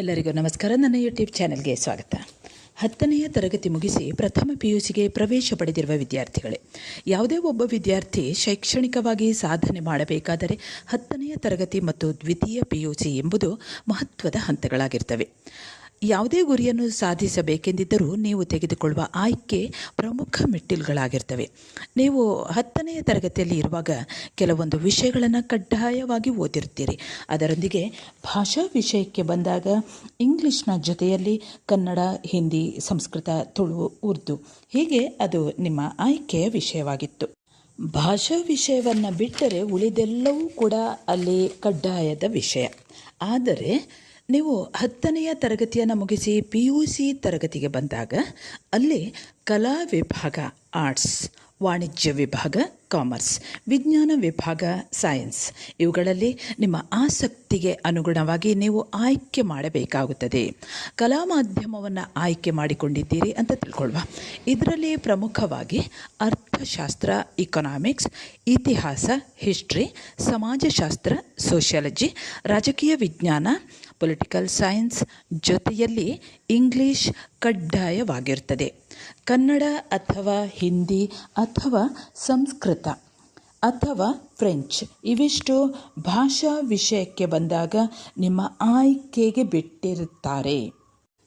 ಎಲ್ಲರಿಗೂ ನಮಸ್ಕಾರ. ನನ್ನ ಯೂಟ್ಯೂಬ್ ಚಾನೆಲ್ಗೆ ಸ್ವಾಗತ. ಹತ್ತನೆಯ ತರಗತಿ ಮುಗಿಸಿ ಪ್ರಥಮ ಪಿ ಯು ಸಿಗೆ ಪ್ರವೇಶ ಪಡೆದಿರುವ ವಿದ್ಯಾರ್ಥಿಗಳೇ, ಯಾವುದೇ ಒಬ್ಬ ವಿದ್ಯಾರ್ಥಿ ಶೈಕ್ಷಣಿಕವಾಗಿ ಸಾಧನೆ ಮಾಡಬೇಕಾದರೆ ಹತ್ತನೆಯ ತರಗತಿ ಮತ್ತು ದ್ವಿತೀಯ ಪಿ ಯು ಸಿ ಎಂಬುದು ಮಹತ್ವದ ಹಂತಗಳಾಗಿರ್ತವೆ. ಯಾವುದೇ ಗುರಿಯನ್ನು ಸಾಧಿಸಬೇಕೆಂದಿದ್ದರೂ ನೀವು ತೆಗೆದುಕೊಳ್ಳುವ ಆಯ್ಕೆ ಪ್ರಮುಖ ಮೆಟ್ಟಿಲುಗಳಾಗಿರ್ತವೆ. ನೀವು ಹತ್ತನೆಯ ತರಗತಿಯಲ್ಲಿ ಇರುವಾಗ ಕೆಲವೊಂದು ವಿಷಯಗಳನ್ನು ಕಡ್ಡಾಯವಾಗಿ ಓದಿರ್ತೀರಿ ಅದರೊಂದಿಗೆ ಭಾಷಾ ವಿಷಯಕ್ಕೆ ಬಂದಾಗ ಇಂಗ್ಲೀಷ್ನ ಜೊತೆಯಲ್ಲಿ ಕನ್ನಡ, ಹಿಂದಿ, ಸಂಸ್ಕೃತ ತುಳು ಉರ್ದು, ಹೀಗೆ ಅದು ನಿಮ್ಮ ಆಯ್ಕೆಯ ವಿಷಯವಾಗಿತ್ತು. ಭಾಷಾ ವಿಷಯವನ್ನು ಬಿಟ್ಟರೆ ಉಳಿದೆಲ್ಲವೂ ಕೂಡ ಅಲ್ಲಿ ಕಡ್ಡಾಯದ ವಿಷಯ. ಆದರೆ ನೀವು ಹತ್ತನೆಯ ತರಗತಿಯನ್ನು ಮುಗಿಸಿ ಪಿ ಯು ಸಿ ತರಗತಿಗೆ ಬಂದಾಗ ಅಲ್ಲಿ ಕಲಾ ವಿಭಾಗ ಆರ್ಟ್ಸ್ ವಾಣಿಜ್ಯ ವಿಭಾಗ ಕಾಮರ್ಸ್ ವಿಜ್ಞಾನ ವಿಭಾಗ ಸೈನ್ಸ್ ಇವುಗಳಲ್ಲಿ ನಿಮ್ಮ ಆಸಕ್ತಿಗೆ ಅನುಗುಣವಾಗಿ ನೀವು ಆಯ್ಕೆ ಮಾಡಬೇಕಾಗುತ್ತದೆ. ಕಲಾ ಮಾಧ್ಯಮವನ್ನು ಆಯ್ಕೆ ಮಾಡಿಕೊಂಡಿದ್ದೀರಿ ಅಂತ ತಿಳ್ಕೊಳ್ಳುವ ಇದರಲ್ಲಿ ಪ್ರಮುಖವಾಗಿ ಅರ್ಥಶಾಸ್ತ್ರ ಇಕನಾಮಿಕ್ಸ್ ಇತಿಹಾಸ ಹಿಸ್ಟ್ರಿ ಸಮಾಜಶಾಸ್ತ್ರ ಸೋಷಿಯಾಲಜಿ ರಾಜಕೀಯ ವಿಜ್ಞಾನ ಪೊಲಿಟಿಕಲ್ ಸೈನ್ಸ್ ಜೊತೆಯಲ್ಲಿ ಇಂಗ್ಲೀಷ್ ಕಡ್ಡಾಯವಾಗಿರ್ತದೆ. ಕನ್ನಡ ಅಥವಾ ಹಿಂದಿ ಅಥವಾ ಸಂಸ್ಕೃತ ಅಥವಾ ಫ್ರೆಂಚ್ ಇವಿಷ್ಟು ಭಾಷಾ ವಿಷಯಕ್ಕೆ ಬಂದಾಗ ನಿಮ್ಮ ಆಯ್ಕೆಗೆ ಬಿಟ್ಟಿರುತ್ತಾರೆ.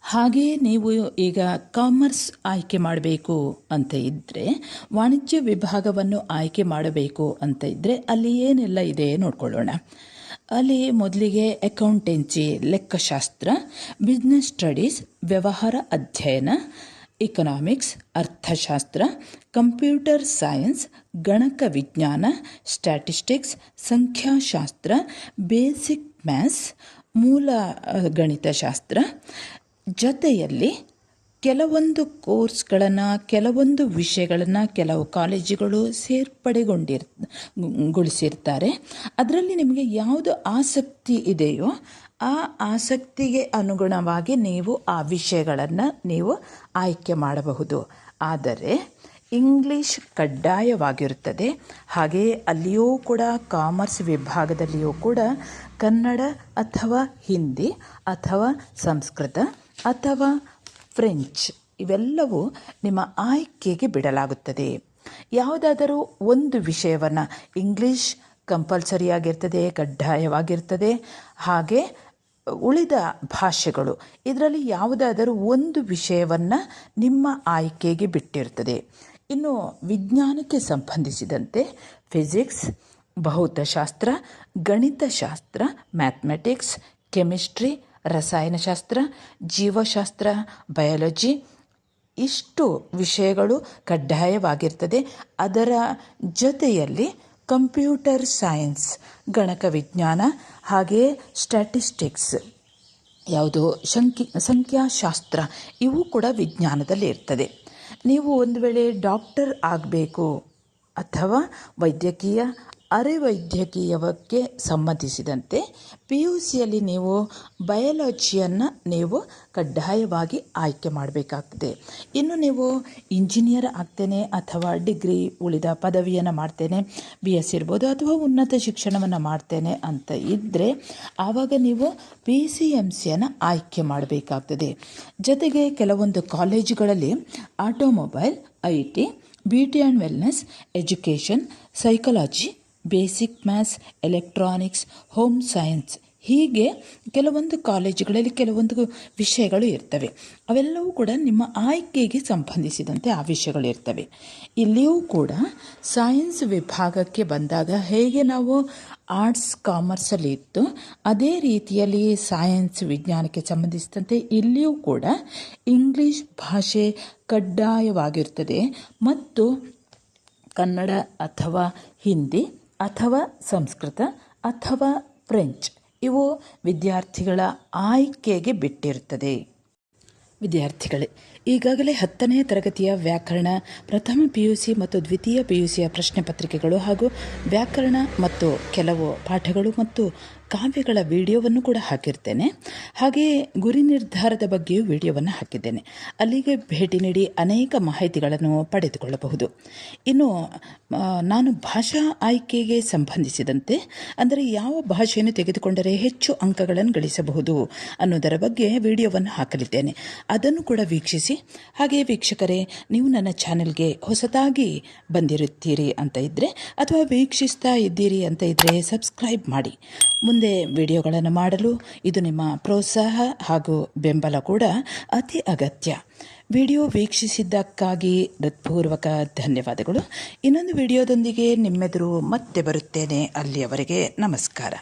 ಹಾಗೆಯೇ ನೀವು ಈಗ ಕಾಮರ್ಸ್ ಆಯ್ಕೆ ಮಾಡಬೇಕು ಅಂತ ಇದ್ದರೆ ವಾಣಿಜ್ಯ ವಿಭಾಗವನ್ನು ಆಯ್ಕೆ ಮಾಡಬೇಕು ಅಂತ ಇದ್ದರೆ ಅಲ್ಲಿ ಏನೆಲ್ಲ ಇದೆ ನೋಡ್ಕೊಳ್ಳೋಣ. ಅಲ್ಲಿ ಮೊದಲಿಗೆ ಅಕೌಂಟೆನ್ಸಿ ಲೆಕ್ಕಶಾಸ್ತ್ರ ಬಿಸ್ನೆಸ್ ಸ್ಟಡೀಸ್ ವ್ಯವಹಾರ ಅಧ್ಯಯನ ಇಕನಾಮಿಕ್ಸ್ ಅರ್ಥಶಾಸ್ತ್ರ ಕಂಪ್ಯೂಟರ್ ಸೈನ್ಸ್ ಗಣಕ ವಿಜ್ಞಾನ ಸ್ಟ್ಯಾಟಿಸ್ಟಿಕ್ಸ್ ಸಂಖ್ಯಾಶಾಸ್ತ್ರ ಬೇಸಿಕ್ ಮ್ಯಾಥ್ಸ್ ಮೂಲ, ಗಣಿತಶಾಸ್ತ್ರ. ಜೊತೆಯಲ್ಲಿ ಕೆಲವೊಂದು ಕೋರ್ಸ್ಗಳನ್ನು, ಕೆಲವೊಂದು ವಿಷಯಗಳನ್ನು ಕೆಲವು ಕಾಲೇಜುಗಳು ಸೇರ್ಪಡೆಗೊಂಡಿರ್ ಗೊಳಿಸಿರ್ತಾರೆ ಅದರಲ್ಲಿ ನಿಮಗೆ ಯಾವುದು ಆಸಕ್ತಿ ಇದೆಯೋ, ಆ ಆಸಕ್ತಿಗೆ ಅನುಗುಣವಾಗಿ ನೀವು ಆ ವಿಷಯಗಳನ್ನು ನೀವು ಆಯ್ಕೆ ಮಾಡಬಹುದು. ಆದರೆ, ಇಂಗ್ಲೀಷ್ ಕಡ್ಡಾಯವಾಗಿರುತ್ತದೆ. ಹಾಗೆಯೇ ಅಲ್ಲಿಯೂ ಕೂಡ ಕಾಮರ್ಸ್ ವಿಭಾಗದಲ್ಲಿಯೂ ಕೂಡ ಕನ್ನಡ ಅಥವಾ ಹಿಂದಿ ಅಥವಾ ಸಂಸ್ಕೃತ ಅಥವಾ ಫ್ರೆಂಚ್ ಇವೆಲ್ಲವೂ ನಿಮ್ಮ ಆಯ್ಕೆಗೆ ಬಿಡಲಾಗುತ್ತದೆ. ಯಾವುದಾದರೂ ಒಂದು ವಿಷಯವನ್ನು ಇಂಗ್ಲೀಷ್ ಕಂಪಲ್ಸರಿಯಾಗಿರ್ತದೆ, ಕಡ್ಡಾಯವಾಗಿರ್ತದೆ, ಹಾಗೆ ಉಳಿದ ಭಾಷೆಗಳು, ಇದರಲ್ಲಿ ಯಾವುದಾದರೂ ಒಂದು ವಿಷಯವನ್ನು ನಿಮ್ಮ ಆಯ್ಕೆಗೆ ಬಿಟ್ಟಿರ್ತದೆ. ಇನ್ನು ವಿಜ್ಞಾನಕ್ಕೆ ಸಂಬಂಧಿಸಿದಂತೆ ಫಿಸಿಕ್ಸ್, ಭೌತಶಾಸ್ತ್ರ, ಗಣಿತಶಾಸ್ತ್ರ, ಮ್ಯಾಥಮೆಟಿಕ್ಸ್, ಕೆಮಿಸ್ಟ್ರಿ ರಸಾಯನಶಾಸ್ತ್ರ, ಜೀವಶಾಸ್ತ್ರ, ಬಯಾಲಜಿ ಇಷ್ಟು ವಿಷಯಗಳು ಕಡ್ಡಾಯವಾಗಿರ್ತದೆ. ಅದರ ಜೊತೆಯಲ್ಲಿ ಕಂಪ್ಯೂಟರ್ ಸೈನ್ಸ್, ಗಣಕ ವಿಜ್ಞಾನ ಹಾಗೆಯೇ ಸ್ಟ್ಯಾಟಿಸ್ಟಿಕ್ಸ್, ಯಾವುದು ಸಂಖ್ಯೆ ಸಂಖ್ಯಾಶಾಸ್ತ್ರ, ಇವು ಕೂಡ ವಿಜ್ಞಾನದಲ್ಲಿ ಇರ್ತದೆ. ನೀವು ಒಂದು ವೇಳೆ ಡಾಕ್ಟರ್ ಆಗಬೇಕು ಅಥವಾ ವೈದ್ಯಕೀಯ ಅರೆವೈದ್ಯಕೀಯಕ್ಕೆ ಸಂಬಂಧಿಸಿದಂತೆ ಪಿ ಯು ಸಿಯಲ್ಲಿ ನೀವು ಬಯಾಲಜಿಯನ್ನು ನೀವು ಕಡ್ಡಾಯವಾಗಿ ಆಯ್ಕೆ ಮಾಡಬೇಕಾಗ್ತದೆ. ಇನ್ನು ನೀವು ಇಂಜಿನಿಯರ್ ಆಗ್ತೇನೆ ಅಥವಾ ಡಿಗ್ರಿ ಉಳಿದ ಪದವಿಯನ್ನು ಮಾಡ್ತೇನೆ ಬಿ ಎಸ್ ಇರ್ಬೋದು ಅಥವಾ ಉನ್ನತ ಶಿಕ್ಷಣವನ್ನು ಮಾಡ್ತೇನೆ ಅಂತ ಇದ್ದರೆ ಆವಾಗ ನೀವು ಪಿ ಸಿ ಎಂ ಸಿಯನ್ನು ಆಯ್ಕೆ ಮಾಡಬೇಕಾಗ್ತದೆ. ಜೊತೆಗೆ ಕೆಲವೊಂದು ಕಾಲೇಜುಗಳಲ್ಲಿ automobile, I T, beauty and wellness, education, psychology basic maths electronics home science ಹೀಗೆ ಕೆಲವೊಂದು ಕಾಲೇಜುಗಳಲ್ಲಿ ಕೆಲವೊಂದು ವಿಷಯಗಳು ಇರ್ತವೆ. ಅವೆಲ್ಲವೂ ಕೂಡ ನಿಮ್ಮ ಆಯ್ಕೆಗೆ ಸಂಬಂಧಿಸಿದಂತೆ ಆ ವಿಷಯಗಳು ಇರ್ತವೆ. ಇಲ್ಲಿಯೂ ಕೂಡ ಸೈನ್ಸ್ ವಿಭಾಗಕ್ಕೆ ಬಂದಾಗ ಹೇಗೆ ನಾವು ಆರ್ಟ್ಸ್ ಕಾಮರ್ಸಲ್ಲಿ ಇತ್ತು ಅದೇ ರೀತಿಯಲ್ಲಿ ಸೈನ್ಸ್ ವಿಜ್ಞಾನಕ್ಕೆ ಸಂಬಂಧಿಸಿದಂತೆ ಇಲ್ಲಿಯೂ ಕೂಡ ಇಂಗ್ಲೀಷ್ ಭಾಷೆ ಕಡ್ಡಾಯವಾಗಿರ್ತದೆ. ಮತ್ತು ಕನ್ನಡ ಅಥವಾ ಹಿಂದಿ ಅಥವಾ ಸಂಸ್ಕೃತ ಅಥವಾ ಫ್ರೆಂಚ್. ಇವು ವಿದ್ಯಾರ್ಥಿಗಳ ಆಯ್ಕೆಗೆ ಬಿಟ್ಟಿರುತ್ತದೆ. ವಿದ್ಯಾರ್ಥಿಗಳೇ ಈಗಾಗಲೇ ಹತ್ತನೇ ತರಗತಿಯ ವ್ಯಾಕರಣ, ಪ್ರಥಮ ಪಿ ಯು ಸಿ ಮತ್ತು ದ್ವಿತೀಯ ಪಿ ಯು ಸಿಯ ಪ್ರಶ್ನೆ ಪತ್ರಿಕೆಗಳು ಹಾಗೂ ವ್ಯಾಕರಣ ಮತ್ತು ಕೆಲವು ಪಾಠಗಳು ಮತ್ತು ಕಾವ್ಯಗಳ ವಿಡಿಯೋವನ್ನು ಕೂಡ ಹಾಕಿರ್ತೇನೆ. ಹಾಗೆಯೇ ಗುರಿ ನಿರ್ಧಾರದ ಬಗ್ಗೆಯೂ ವಿಡಿಯೋವನ್ನು ಹಾಕಿದ್ದೇನೆ. ಅಲ್ಲಿಗೆ ಭೇಟಿ ನೀಡಿ ಅನೇಕ ಮಾಹಿತಿಗಳನ್ನು ಪಡೆದುಕೊಳ್ಳಬಹುದು. ಇನ್ನು ನಾನು ಭಾಷಾ ಆಯ್ಕೆಗೆ ಸಂಬಂಧಿಸಿದಂತೆ, ಅಂದರೆ ಯಾವ ಭಾಷೆಯನ್ನು ತೆಗೆದುಕೊಂಡರೆ ಹೆಚ್ಚು ಅಂಕಗಳನ್ನು ಗಳಿಸಬಹುದು ಅನ್ನೋದರ ಬಗ್ಗೆ ವಿಡಿಯೋವನ್ನು ಹಾಕಲಿದ್ದೇನೆ. ಅದನ್ನು ಕೂಡ ವೀಕ್ಷಿಸಿ ಹಾಗೆಯೇ ವೀಕ್ಷಕರೇ, ನೀವು ನನ್ನ ಚಾನೆಲ್ಗೆ ಹೊಸದಾಗಿ ಬಂದಿರುತ್ತೀರಿ ಅಂತ ಇದ್ದರೆ ಅಥವಾ ವೀಕ್ಷಿಸ್ತಾ ಇದ್ದೀರಿ ಅಂತ ಇದ್ದರೆ ಸಬ್ಸ್ಕ್ರೈಬ್ ಮಾಡಿ. ಮುಂದೆ ವಿಡಿಯೋಗಳನ್ನು ಮಾಡಲು ಇದು ನಿಮ್ಮ ಪ್ರೋತ್ಸಾಹ ಹಾಗೂ ಬೆಂಬಲ ಕೂಡ ಅತಿ ಅಗತ್ಯ. ವಿಡಿಯೋ ವೀಕ್ಷಿಸಿದ್ದಕ್ಕಾಗಿ ಹೃತ್ಪೂರ್ವಕ ಧನ್ಯವಾದಗಳು. ಇನ್ನೊಂದು ವಿಡಿಯೋದೊಂದಿಗೆ ನಿಮ್ಮೆದುರು ಮತ್ತೆ ಬರುತ್ತೇನೆ. ಅಲ್ಲಿಯವರೆಗೆ ನಮಸ್ಕಾರ.